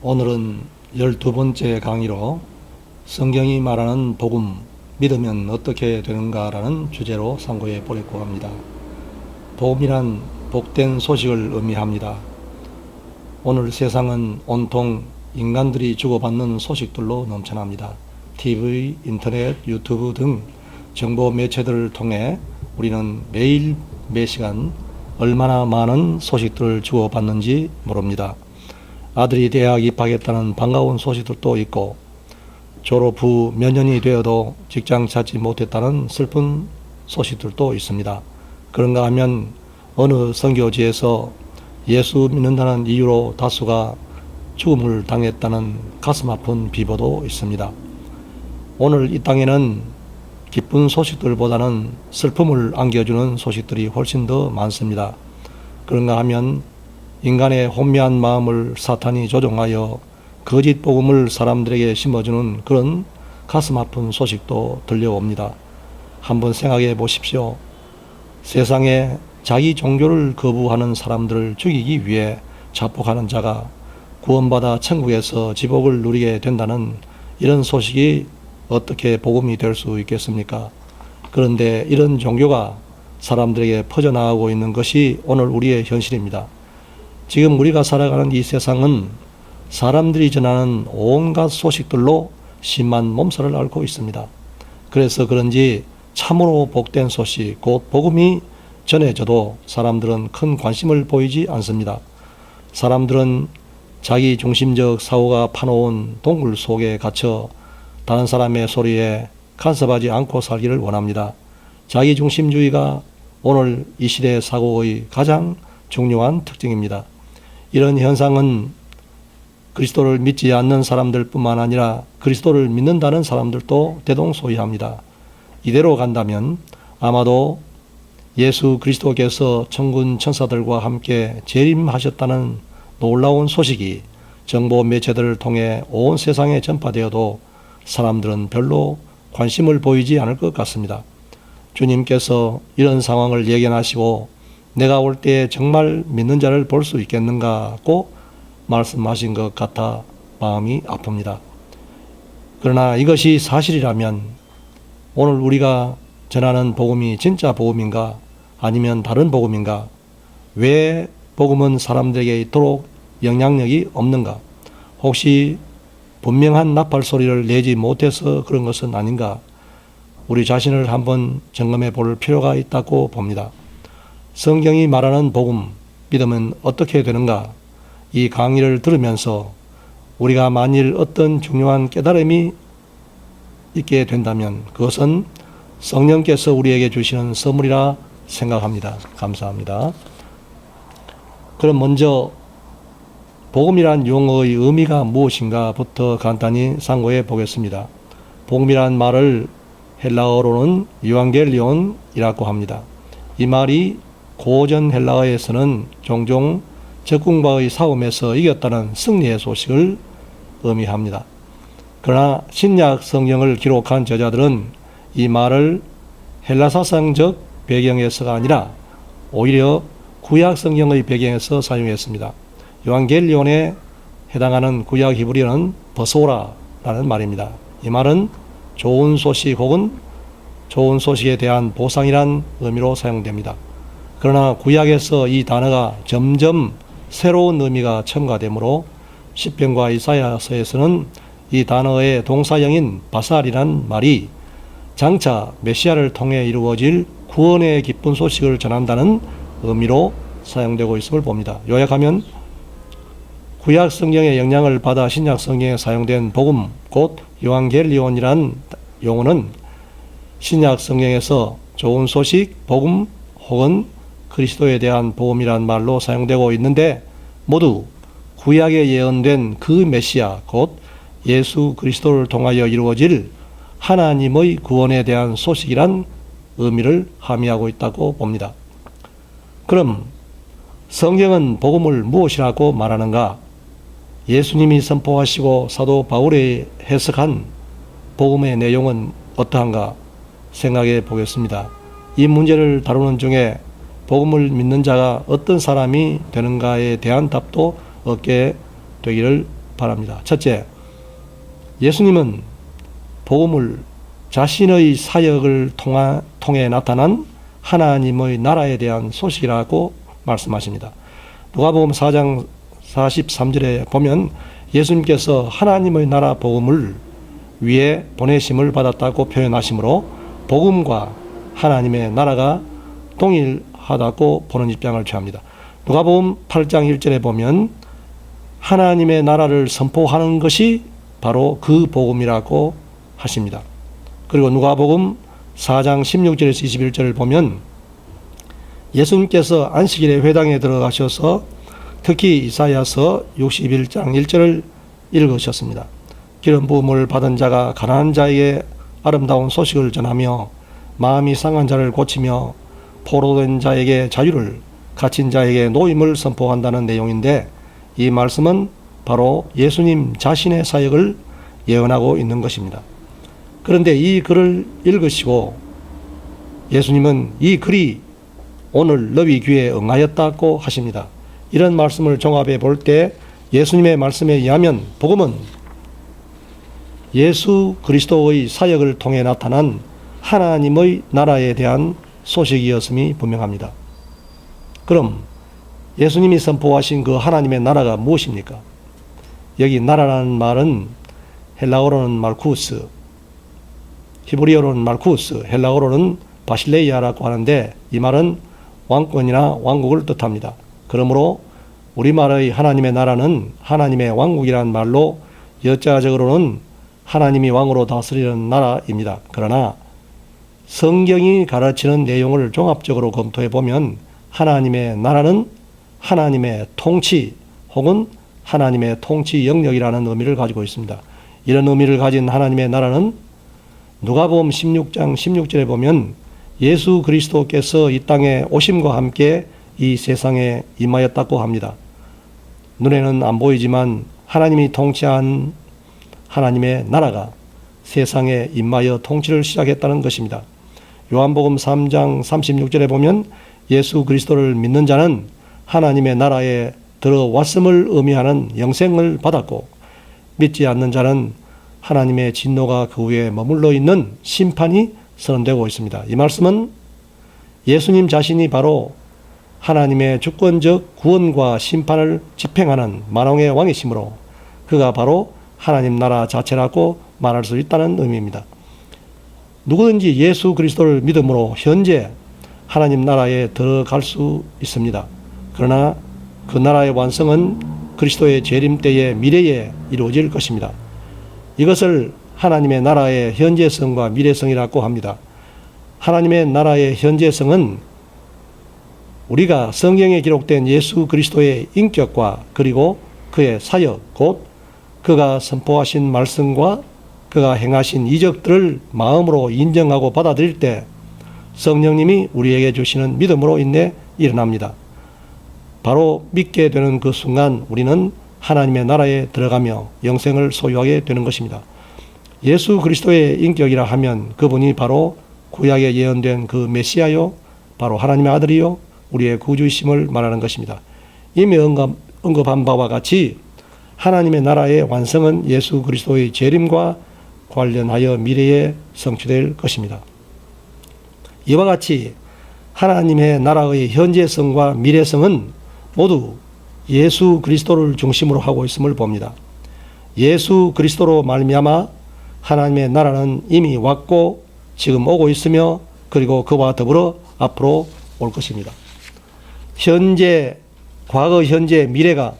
오늘은 열두 번째 강의로 성경이 말하는 복음, 믿으면 어떻게 되는가라는 주제로 상고해 보려고 합니다. 복음이란 복된 소식을 의미합니다. 오늘 세상은 온통 인간들이 주고받는 소식들로 넘쳐납니다. TV, 인터넷, 유튜브 등 정보 매체들을 통해 우리는 매일 매 시간 얼마나 많은 소식들을 주고받는지 모릅니다. 아들이 대학 입학했다는 반가운 소식들도 있고 졸업 후 몇 년이 되어도 직장 찾지 못했다는 슬픈 소식들도 있습니다. 그런가 하면 어느 선교지에서 예수 믿는다는 이유로 다수가 죽음을 당했다는 가슴 아픈 비보도 있습니다. 오늘 이 땅에는 기쁜 소식들보다는 슬픔을 안겨주는 소식들이 훨씬 더 많습니다. 그런가 하면 인간의 혼미한 마음을 사탄이 조종하여 거짓 복음을 사람들에게 심어주는 그런 가슴 아픈 소식도 들려옵니다. 한번 생각해 보십시오. 세상에 자기 종교를 거부하는 사람들을 죽이기 위해 자폭하는 자가 구원받아 천국에서 지복을 누리게 된다는 이런 소식이 어떻게 복음이 될 수 있겠습니까? 그런데 이런 종교가 사람들에게 퍼져나가고 있는 것이 오늘 우리의 현실입니다. 지금 우리가 살아가는 이 세상은 사람들이 전하는 온갖 소식들로 심한 몸살을 앓고 있습니다. 그래서 그런지 참으로 복된 소식, 곧 복음이 전해져도 사람들은 큰 관심을 보이지 않습니다. 사람들은 자기 중심적 사고가 파놓은 동굴 속에 갇혀 다른 사람의 소리에 간섭하지 않고 살기를 원합니다. 자기 중심주의가 오늘 이 시대의 사고의 가장 중요한 특징입니다. 이런 현상은 그리스도를 믿지 않는 사람들뿐만 아니라 그리스도를 믿는다는 사람들도 대동소이합니다. 이대로 간다면 아마도 예수 그리스도께서 천군 천사들과 함께 재림하셨다는 놀라운 소식이 정보 매체들을 통해 온 세상에 전파되어도 사람들은 별로 관심을 보이지 않을 것 같습니다. 주님께서 이런 상황을 예견하시고 내가 올때 정말 믿는 자를 볼 수 있겠는가고 말씀하신 것 같아 마음이 아픕니다. 그러나 이것이 사실이라면 오늘 우리가 전하는 복음이 진짜 복음인가 아니면 다른 복음인가 왜 복음은 사람들에게 이토록 영향력이 없는가 혹시 분명한 나팔 소리를 내지 못해서 그런 것은 아닌가 우리 자신을 한번 점검해 볼 필요가 있다고 봅니다. 성경이 말하는 복음, 믿으면 어떻게 되는가? 이 강의를 들으면서 우리가 만일 어떤 중요한 깨달음이 있게 된다면 그것은 성령께서 우리에게 주시는 선물이라 생각합니다. 감사합니다. 그럼 먼저 복음이란 용어의 의미가 무엇인가부터 간단히 상고해 보겠습니다. 복음이란 말을 헬라어로는 유앙겔리온이라고 합니다. 이 말이 고전 헬라어에서는 종종 적군과의 싸움에서 이겼다는 승리의 소식을 의미합니다. 그러나 신약 성경을 기록한 저자들은 이 말을 헬라 사상적 배경에서가 아니라 오히려 구약 성경의 배경에서 사용했습니다. 요한겔리온에 해당하는 구약 히브리어는 버소라라는 말입니다. 이 말은 좋은 소식 혹은 좋은 소식에 대한 보상이란 의미로 사용됩니다. 그러나 구약에서 이 단어가 점점 새로운 의미가 첨가되므로 시편과 이사야서에서는 이 단어의 동사형인 바살이란 말이 장차 메시아를 통해 이루어질 구원의 기쁜 소식을 전한다는 의미로 사용되고 있음을 봅니다. 요약하면 구약 성경의 영향을 받아 신약 성경에 사용된 복음 곧 요한겔리온이란 용어는 신약 성경에서 좋은 소식, 복음 혹은 그리스도에 대한 복음이란 말로 사용되고 있는데 모두 구약에 예언된 그 메시아 곧 예수 그리스도를 통하여 이루어질 하나님의 구원에 대한 소식이란 의미를 함의하고 있다고 봅니다. 그럼 성경은 복음을 무엇이라고 말하는가? 예수님이 선포하시고 사도 바울이 해석한 복음의 내용은 어떠한가 생각해 보겠습니다. 이 문제를 다루는 중에 복음을 믿는 자가 어떤 사람이 되는가에 대한 답도 얻게 되기를 바랍니다. 첫째, 예수님은 복음을 자신의 사역을 통하, 통해 나타난 하나님의 나라에 대한 소식이라고 말씀하십니다. 누가복음 4장 43절에 보면 예수님께서 하나님의 나라 복음을 위해 보내심을 받았다고 표현하시므로 복음과 하나님의 나라가 동일 하다고 보는 입장을 취합니다. 누가복음 8장 1절에 보면 하나님의 나라를 선포하는 것이 바로 그 복음이라고 하십니다. 그리고 누가복음 4장 16절에서 21절을 보면 예수님께서 안식일에 회당에 들어가셔서 특히 이사야서 61장 1절을 읽으셨습니다. 기름 부음을 받은 자가 가난한 자에게 아름다운 소식을 전하며 마음이 상한 자를 고치며 포로된 자에게 자유를 갇힌 자에게 노임을 선포한다는 내용인데 이 말씀은 바로 예수님 자신의 사역을 예언하고 있는 것입니다. 그런데 이 글을 읽으시고 예수님은 이 글이 오늘 너희 귀에 응하였다고 하십니다. 이런 말씀을 종합해 볼 때 예수님의 말씀에 의하면 복음은 예수 그리스도의 사역을 통해 나타난 하나님의 나라에 대한 소식이었음이 분명합니다. 그럼 예수님이 선포하신 그 하나님의 나라가 무엇입니까? 여기 나라라는 말은 헬라어로는 말쿠스, 히브리어로는 말쿠스, 헬라어로는 바실레이아라고 하는데 이 말은 왕권이나 왕국을 뜻합니다. 그러므로 우리말의 하나님의 나라는 하나님의 왕국이라는 말로 여자적으로는 하나님이 왕으로 다스리는 나라입니다. 그러나 성경이 가르치는 내용을 종합적으로 검토해 보면 하나님의 나라는 하나님의 통치 혹은 하나님의 통치 영역이라는 의미를 가지고 있습니다. 이런 의미를 가진 하나님의 나라는 누가복음 16장 16절에 보면 예수 그리스도께서 이 땅에 오심과 함께 이 세상에 임하였다고 합니다. 눈에는 안 보이지만 하나님이 통치한 하나님의 나라가 세상에 임하여 통치를 시작했다는 것입니다. 요한복음 3장 36절에 보면 예수 그리스도를 믿는 자는 하나님의 나라에 들어왔음을 의미하는 영생을 받았고 믿지 않는 자는 하나님의 진노가 그 위에 머물러 있는 심판이 선언되고 있습니다. 이 말씀은 예수님 자신이 바로 하나님의 주권적 구원과 심판을 집행하는 만왕의 왕이시므로 그가 바로 하나님 나라 자체라고 말할 수 있다는 의미입니다. 누구든지 예수 그리스도를 믿음으로 현재 하나님 나라에 들어갈 수 있습니다. 그러나 그 나라의 완성은 그리스도의 재림 때의 미래에 이루어질 것입니다. 이것을 하나님의 나라의 현재성과 미래성이라고 합니다. 하나님의 나라의 현재성은 우리가 성경에 기록된 예수 그리스도의 인격과 그리고 그의 사역, 곧 그가 선포하신 말씀과 그가 행하신 이적들을 마음으로 인정하고 받아들일 때 성령님이 우리에게 주시는 믿음으로 인해 일어납니다. 바로 믿게 되는 그 순간 우리는 하나님의 나라에 들어가며 영생을 소유하게 되는 것입니다. 예수 그리스도의 인격이라 하면 그분이 바로 구약에 예언된 그 메시아요, 바로 하나님의 아들이요, 우리의 구주이심을 말하는 것입니다. 이미 언급, 언급한 바와 같이 하나님의 나라의 완성은 예수 그리스도의 재림과 관련하여 미래에 성취될 것입니다. 이와 같이 하나님의 나라의 현재성과 미래성은 모두 예수 그리스도를 중심으로 하고 있음을 봅니다. 예수 그리스도로 말미암아 하나님의 나라는 이미 왔고 지금 오고 있으며 그리고 그와 더불어 앞으로 올 것입니다. 현재, 과거, 현재, 미래가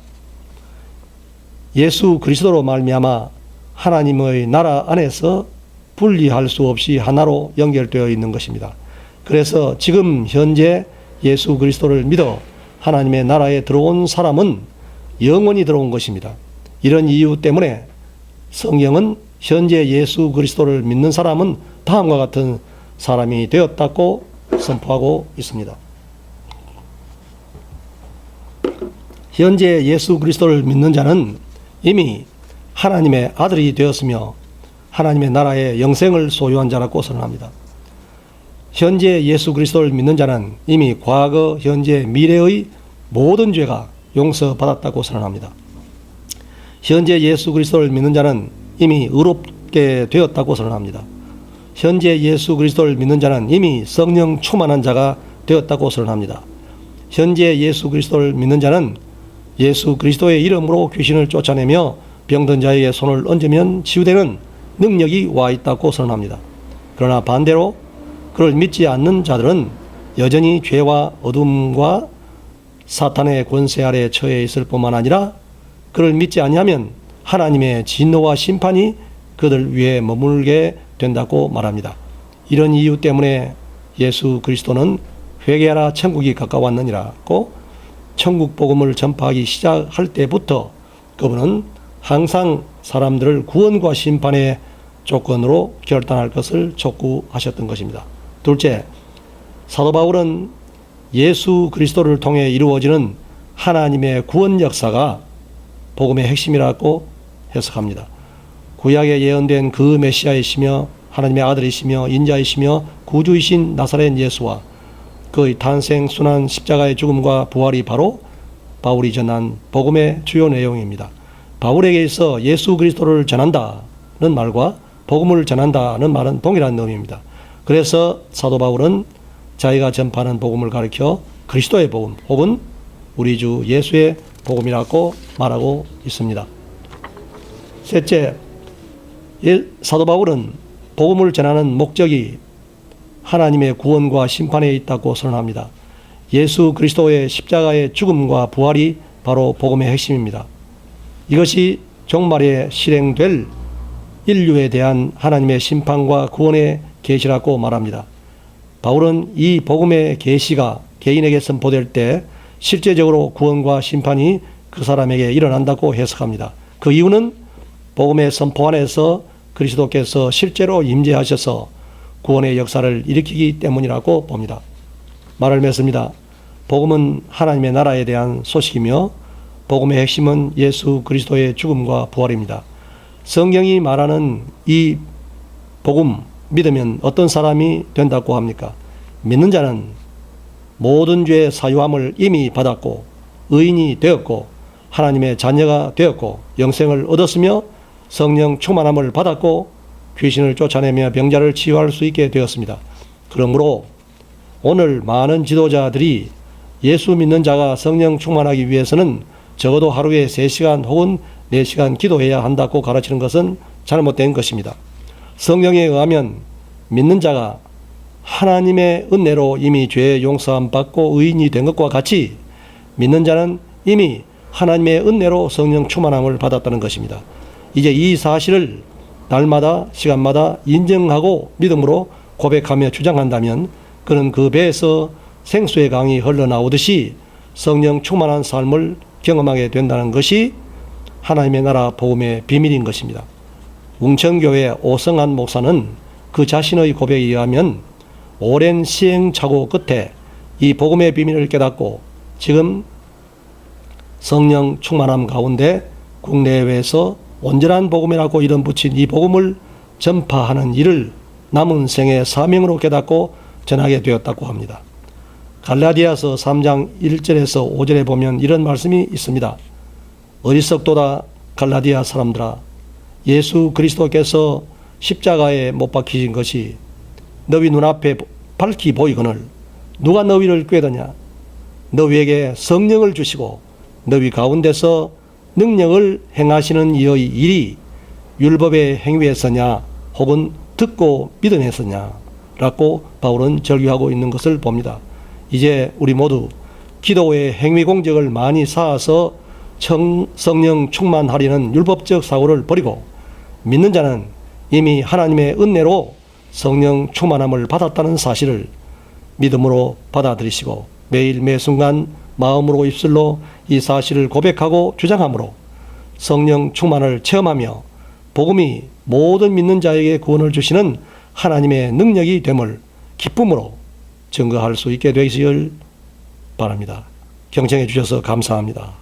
예수 그리스도로 말미암아 하나님의 나라 안에서 분리할 수 없이 하나로 연결되어 있는 것입니다. 그래서 지금 현재 예수 그리스도를 믿어 하나님의 나라에 들어온 사람은 영원히 들어온 것입니다. 이런 이유 때문에 성경은 현재 예수 그리스도를 믿는 사람은 다음과 같은 사람이 되었다고 선포하고 있습니다. 현재 예수 그리스도를 믿는 자는 이미 하나님의 아들이 되었으며 하나님의 나라의 영생을 소유한 자라고 선언합니다. 현재 예수 그리스도를 믿는 자는 이미 과거, 현재, 미래의 모든 죄가 용서받았다고 선언합니다. 현재 예수 그리스도를 믿는 자는 이미 의롭게 되었다고 선언합니다. 현재 예수 그리스도를 믿는 자는 이미 성령 충만한 자가 되었다고 선언합니다. 현재 예수 그리스도를 믿는 자는 예수 그리스도의 이름으로 귀신을 쫓아내며 병든 자에게 손을 얹으면 치유되는 능력이 와 있다고 선언합니다. 그러나 반대로 그를 믿지 않는 자들은 여전히 죄와 어둠과 사탄의 권세 아래 처해 있을 뿐만 아니라 그를 믿지 아니하면 하나님의 진노와 심판이 그들 위에 머물게 된다고 말합니다. 이런 이유 때문에 예수 그리스도는 회개하라 천국이 가까웠느니라고 천국 복음을 전파하기 시작할 때부터 그분은 항상 사람들을 구원과 심판의 조건으로 결단할 것을 촉구하셨던 것입니다. 둘째, 사도 바울은 예수 그리스도를 통해 이루어지는 하나님의 구원 역사가 복음의 핵심이라고 해석합니다. 구약에 예언된 그 메시아이시며 하나님의 아들이시며 인자이시며 구주이신 나사렛 예수와 그의 탄생, 순환, 십자가의 죽음과 부활이 바로 바울이 전한 복음의 주요 내용입니다. 바울에게 있어 예수 그리스도를 전한다는 말과 복음을 전한다는 말은 동일한 의미입니다. 그래서 사도 바울은 자기가 전파하는 복음을 가리켜 그리스도의 복음 혹은 우리 주 예수의 복음이라고 말하고 있습니다. 셋째, 예, 사도 바울은 복음을 전하는 목적이 하나님의 구원과 심판에 있다고 선언합니다. 예수 그리스도의 십자가의 죽음과 부활이 바로 복음의 핵심입니다. 이것이 종말에 실행될 인류에 대한 하나님의 심판과 구원의 계시라고 말합니다. 바울은 이 복음의 계시가 개인에게 선포될 때 실제적으로 구원과 심판이 그 사람에게 일어난다고 해석합니다. 그 이유는 복음의 선포 안에서 그리스도께서 실제로 임재하셔서 구원의 역사를 일으키기 때문이라고 봅니다. 말을 맺습니다. 복음은 하나님의 나라에 대한 소식이며 복음의 핵심은 예수 그리스도의 죽음과 부활입니다. 성경이 말하는 이 복음 믿으면 어떤 사람이 된다고 합니까? 믿는 자는 모든 죄의 사유함을 이미 받았고 의인이 되었고 하나님의 자녀가 되었고 영생을 얻었으며 성령 충만함을 받았고 귀신을 쫓아내며 병자를 치유할 수 있게 되었습니다. 그러므로 오늘 많은 지도자들이 예수 믿는 자가 성령 충만하기 위해서는 적어도 하루에 3시간 혹은 4시간 기도해야 한다고 가르치는 것은 잘못된 것입니다. 성령에 의하면 믿는 자가 하나님의 은혜로 이미 죄의 용서함 받고 의인이 된 것과 같이 믿는 자는 이미 하나님의 은혜로 성령 충만함을 받았다는 것입니다. 이제 이 사실을 날마다 시간마다 인정하고 믿음으로 고백하며 주장한다면 그는 그 배에서 생수의 강이 흘러나오듯이 성령 충만한 삶을 경험하게 된다는 것이 하나님의 나라 복음의 비밀인 것입니다. 웅천교회 오성한 목사는 그 자신의 고백에 의하면 오랜 시행착오 끝에 이 복음의 비밀을 깨닫고 지금 성령 충만함 가운데 국내외에서 온전한 복음이라고 이름 붙인 이 복음을 전파하는 일을 남은 생의 사명으로 깨닫고 전하게 되었다고 합니다. 갈라디아서 3장 1절에서 5절에 보면 이런 말씀이 있습니다. 어리석도다 갈라디아 사람들아 예수 그리스도께서 십자가에 못 박히신 것이 너희 눈앞에 밝히 보이거늘 누가 너희를 꾀더냐 너희에게 성령을 주시고 너희 가운데서 능력을 행하시는 이의 일이 율법의 행위에서냐 혹은 듣고 믿음에서냐 라고 바울은 절규하고 있는 것을 봅니다. 이제 우리 모두 기도의 행위 공적을 많이 쌓아서 청, 성령 충만하려는 율법적 사고를 버리고 믿는 자는 이미 하나님의 은혜로 성령 충만함을 받았다는 사실을 믿음으로 받아들이시고 매일 매 순간 마음으로 입술로 이 사실을 고백하고 주장함으로 성령 충만을 체험하며 복음이 모든 믿는 자에게 구원을 주시는 하나님의 능력이 됨을 기쁨으로 증거할 수 있게 되시길 바랍니다. 경청해 주셔서 감사합니다.